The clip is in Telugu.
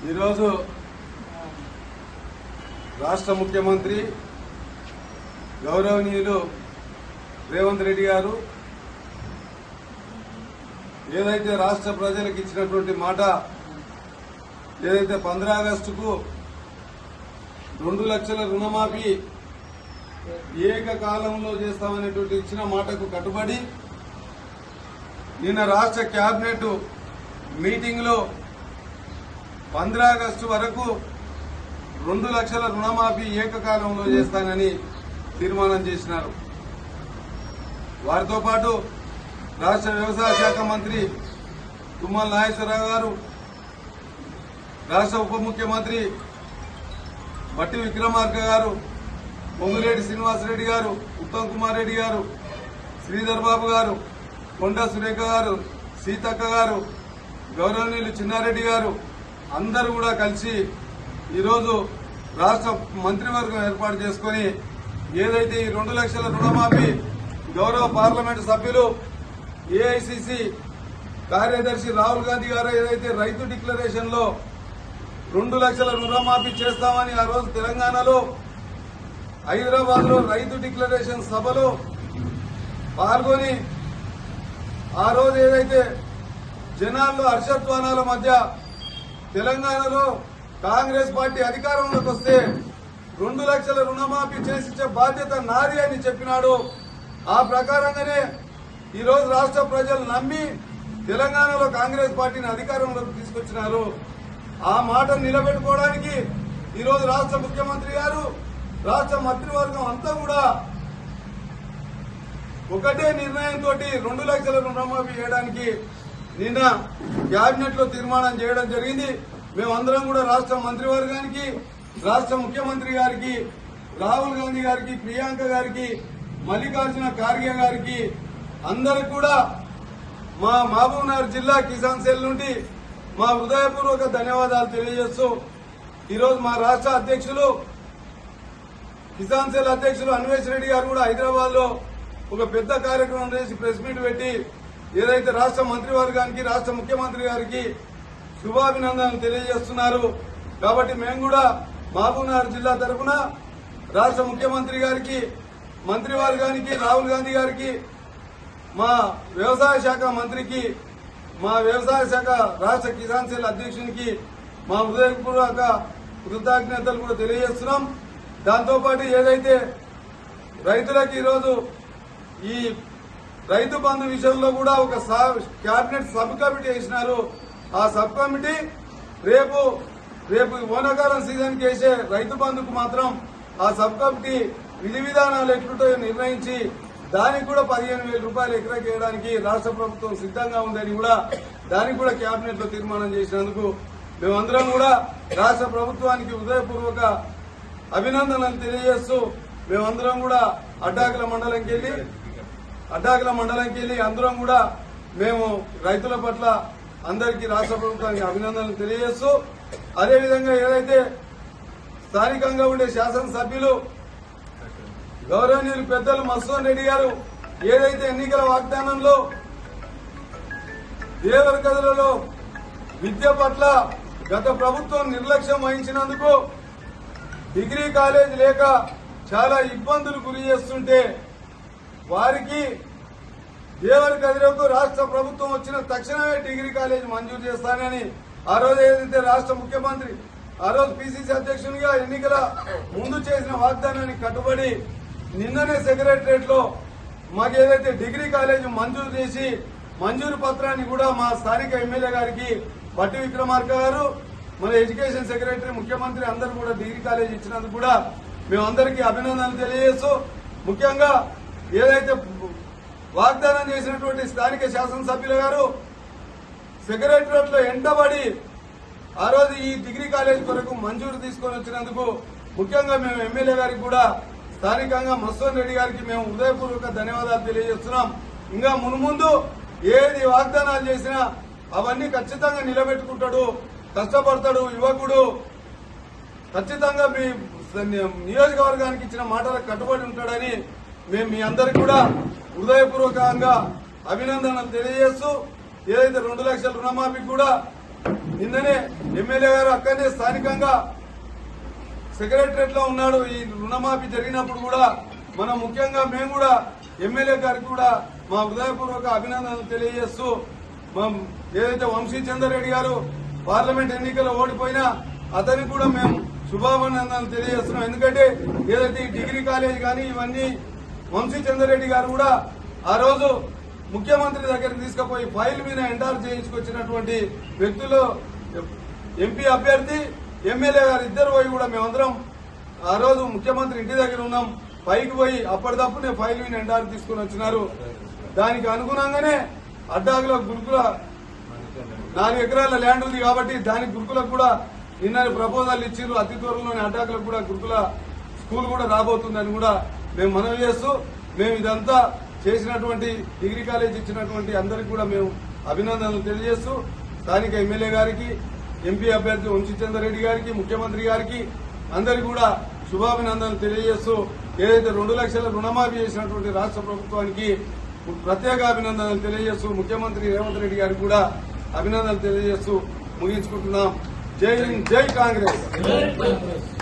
ఈరోజు రాష్ట్ర ముఖ్యమంత్రి గౌరవనీయులు రేవంత్ రెడ్డి గారు ఏదైతే రాష్ట్ర ప్రజలకు ఇచ్చినటువంటి మాట ఏదైతే పంద్రా ఆగస్టుకు రెండు లక్షల రుణమాఫీ ఏకకాలంలో చేస్తామనేటువంటి ఇచ్చిన మాటకు కట్టుబడి నిన్న రాష్ట్ర కేబినెట్ మీటింగ్లో పంద్రా ఆగస్టు వరకు రెండు లక్షల రుణమాఫీ ఏకకాలంలో చేస్తానని తీర్మానం చేసినారు. వారితో పాటు రాష్ట్ర వ్యవసాయ శాఖ మంత్రి తుమ్మల నాగేశ్వరరావు గారు రాష్ట్ర ఉప ముఖ్యమంత్రి బట్టి విక్రమార్క గారు పొంగులేటి శ్రీనివాసరెడ్డి గారు ఉత్తమ్ కుమార్ రెడ్డి గారు శ్రీధర్ బాబు గారు కొండ సురేఖ గారు సీతక్క గారు గౌరవనీయులు చిన్నారెడ్డి గారు అందరూ కూడా కలిసి ఈరోజు రాష్ట్ర మంత్రివర్గం ఏర్పాటు చేసుకుని ఏదైతే ఈ రెండు లక్షల రుణమాఫీ గౌరవ పార్లమెంటు సభ్యులు ఏఐసిసి కార్యదర్శి రాహుల్ గాంధీ గారు ఏదైతే రైతు డిక్లరేషన్లో రెండు లక్షల రుణమాఫీ చేస్తామని ఆ రోజు తెలంగాణలో హైదరాబాద్లో రైతు డిక్లరేషన్ సభలో పాల్గొని ఆ రోజు ఏదైతే జనాల్లో హర్షధ్వానాల మధ్య తెలంగాణలో కాంగ్రెస్ పార్టీ అధికారంలోకి వస్తే రెండు లక్షల రుణమాఫీ చేసిచ్చే బాధ్యత నాది అని చెప్పినాడు. ఆ ప్రకారంగానే ఈ రోజు రాష్ట్ర ప్రజలు నమ్మి తెలంగాణలో కాంగ్రెస్ పార్టీని అధికారంలోకి తీసుకొచ్చినారు. ఆ మాటను నిలబెట్టుకోవడానికి ఈ రోజు రాష్ట్ర ముఖ్యమంత్రి గారు రాష్ట్ర మంత్రివర్గం అంతా కూడా ఒకటే నిర్ణయంతో రెండు లక్షల రుణమాఫీ చేయడానికి నిన్న కేబినెట్లో తీర్మానం చేయడం జరిగింది. మేమందరం కూడా రాష్ట్ర మంత్రివర్గానికి రాష్ట్ర ముఖ్యమంత్రి గారికి రాహుల్ గాంధీ గారికి ప్రియాంక గారికి మల్లికార్జున ఖార్గే గారికి అందరు కూడా మా మహబూబ్నగర్ జిల్లా కిసాన్ సెల్ నుండి మా హృదయపూర్వక ధన్యవాదాలు తెలియజేస్తూ ఈరోజు మా రాష్ట్ర అధ్యక్షులు కిసాన్ సెల్ అధ్యక్షులు అన్వేష్ రెడ్డి గారు కూడా హైదరాబాద్లో ఒక పెద్ద కార్యక్రమం చేసి ప్రెస్ మీట్ పెట్టి ఏదైతే రాష్ట్ర మంత్రివర్గానికి రాష్ట్ర ముఖ్యమంత్రి గారికి శుభాభినందనలు తెలియజేస్తున్నారు. కాబట్టి మేము కూడా మహబూబ్నగర్ జిల్లా తరఫున రాష్ట్ర ముఖ్యమంత్రి గారికి మంత్రివర్గానికి రాహుల్ గాంధీ గారికి మా వ్యవసాయ శాఖ మంత్రికి మా వ్యవసాయ శాఖ రాష్ట్ర కిసాన్ సెల్ అధ్యక్షునికి మా హృదయపూర్వక కృతజ్ఞతలు కూడా తెలియజేస్తున్నాం. దాంతోపాటు ఏదైతే రైతులకు ఈరోజు ఈ రైతు బంధు విషయంలో కూడా ఒక సా- కేబినెట్ సబ్ కమిటీ వేసినారు. ఆ సబ్ కమిటీ రేపు రేపు ఓనకాలం సీజన్ చేసే రైతు బంధుకు మాత్రం ఆ సబ్ కమిటీ విధి విధానాలు ఎట్లుంటాయో నిర్ణయించి దానికి కూడా పదిహేను వేల రూపాయలు ఎకరాకి వేయడానికి రాష్ట్ర ప్రభుత్వం సిద్ధంగా ఉందని కూడా దానికి కూడా కేబినెట్లో తీర్మానం చేసినందుకు మేమందరం కూడా రాష్ట్ర ప్రభుత్వానికి హృదయపూర్వక అభినందనలు తెలియజేస్తూ మేమందరం కూడా అడ్డాకుల మండలంకి వెళ్ళి అడ్డాకుల మండలంకి వెళ్ళి అందరం కూడా మేము రైతుల పట్ల అందరికీ రాష్ట్ర ప్రభుత్వానికి అభినందనలు తెలియజేస్తూ అదేవిధంగా ఏదైతే స్థానికంగా ఉండే శాసనసభ్యులు గౌరవనీయులు పెద్దలు మత్స్వన్ రెడ్డి గారు ఏదైతే ఎన్నికల వాగ్దానంలో దేవరకథలలో విద్య పట్ల గత ప్రభుత్వం నిర్లక్ష్యం వహించినందుకు డిగ్రీ కాలేజ్ లేక చాలా ఇబ్బందులు గురి చేస్తుంటే వారికి దేవరి కదిరకు రాష్ట్ర ప్రభుత్వం వచ్చిన తక్షణమే డిగ్రీ కాలేజ్ మంజూరు చేస్తానని ఆ రోజు ఏదైతే రాష్ట్ర ముఖ్యమంత్రి ఆ రోజు పిసిసి అధ్యక్షునిగా ఎన్నికల ముందు చేసిన వాగ్దానానికి కట్టుబడి నిన్ననే సెక్రటరియట్లో మాకు ఏదైతే డిగ్రీ కాలేజ్ మంజూరు చేసి మంజూరు పత్రాన్ని కూడా మా స్థానిక ఎమ్మెల్యే గారికి బట్టి విక్రమార్క గారు మన ఎడ్యుకేషన్ సెక్రటరీ ముఖ్యమంత్రి అందరూ కూడా డిగ్రీ కాలేజ్ ఇచ్చినందుకు కూడా మేమందరికీ అభినందనలు తెలియజేస్తూ ముఖ్యంగా ఏదైతే వాగ్దానం చేసినటువంటి స్థానిక శాసనసభ్యుల గారు సెక్రటరియట్లో ఎండబడి ఆ రోజు ఈ డిగ్రీ కాలేజ్ కొరకు మంజూరు తీసుకొని వచ్చినందుకు ముఖ్యంగా మేము ఎమ్మెల్యే గారికి కూడా స్థానికంగా మస్తోన్ రెడ్డి గారికి మేము హృదయపూర్వక ధన్యవాదాలు తెలియజేస్తున్నాం. ఇంకా మునుముందు ఏది వాగ్దానాలు చేసినా అవన్నీ ఖచ్చితంగా నిలబెట్టుకుంటాడు కష్టపడతాడు యువకుడు. ఖచ్చితంగా మీ నియోజకవర్గానికి ఇచ్చిన మాటలకు కట్టుబడి ఉంటాడని మేము మీ అందరికి కూడా హృదయపూర్వకంగా అభినందనలు తెలియజేస్తూ ఏదైతే రెండు లక్షల రుణమాఫీ కూడా నిన్ననే ఎమ్మెల్యే గారు అక్కడనే స్థానికంగా సెక్రటరియట్లో ఉన్నాడు. ఈ రుణమాఫీ జరిగినప్పుడు కూడా మనం ముఖ్యంగా మేము కూడా ఎమ్మెల్యే గారికి కూడా మా హృదయపూర్వక అభినందనలు తెలియజేస్తూ మా ఏదైతే వంశీ చంద్రరెడ్డి గారు పార్లమెంట్ ఎన్నికల్లో ఓడిపోయినా అతనికి కూడా మేము శుభాభినందనలు తెలియజేస్తున్నాం. ఎందుకంటే ఏదైతే ఈ డిగ్రీ కాలేజ్ కానీ ఇవన్నీ వంశీ చంద్రరెడ్డి గారు కూడా ఆ రోజు ముఖ్యమంత్రి దగ్గరికి తీసుకుపోయి ఫైల్ మీద ఎంటార్ చేయించుకొచ్చినటువంటి వ్యక్తులు ఎంపీ అభ్యర్థి ఎమ్మెల్యే గారు ఇద్దరు పోయి కూడా మేమందరం ఆ రోజు ముఖ్యమంత్రి ఇంటి దగ్గర ఉన్నాం. పైకి పోయి అప్పటిదప్పుడే ఫైల్ మీద ఎంటార్ తీసుకుని వచ్చినారు. దానికి అనుగుణంగానే అడ్డాకుల గురుకుల నాలుగు ఎకరాల ల్యాండ్ ఉంది కాబట్టి దానికి గురుకులకు కూడా నిన్న ప్రపోజల్ ఇచ్చిండ్రు. అతి త్వరలోని అడ్డాకులకు కూడా గురుకుల స్కూల్ కూడా రాబోతుందని కూడా మేము మనవి చేస్తూ మేము ఇదంతా చేసినటువంటి డిగ్రీ కాలేజ్ ఇచ్చినటువంటి అందరికి కూడా మేము అభినందనలు తెలియజేస్తూ స్థానిక ఎమ్మెల్యే గారికి ఎంపీ అభ్యర్థి వంశీచంద్ర రెడ్డి గారికి ముఖ్యమంత్రి గారికి అందరికి కూడా శుభాభినందనలు తెలియజేస్తూ ఏదైతే రెండు లక్షల రుణమాఫీ చేసినటువంటి రాష్ట్ర ప్రభుత్వానికి ప్రత్యేక అభినందనలు తెలియజేస్తూ ముఖ్యమంత్రి రేవంత్ రెడ్డి గారికి కూడా అభినందనలు తెలియజేస్తూ ముగించుకుంటున్నాం. జై హింద్ జై కాంగ్రెస్.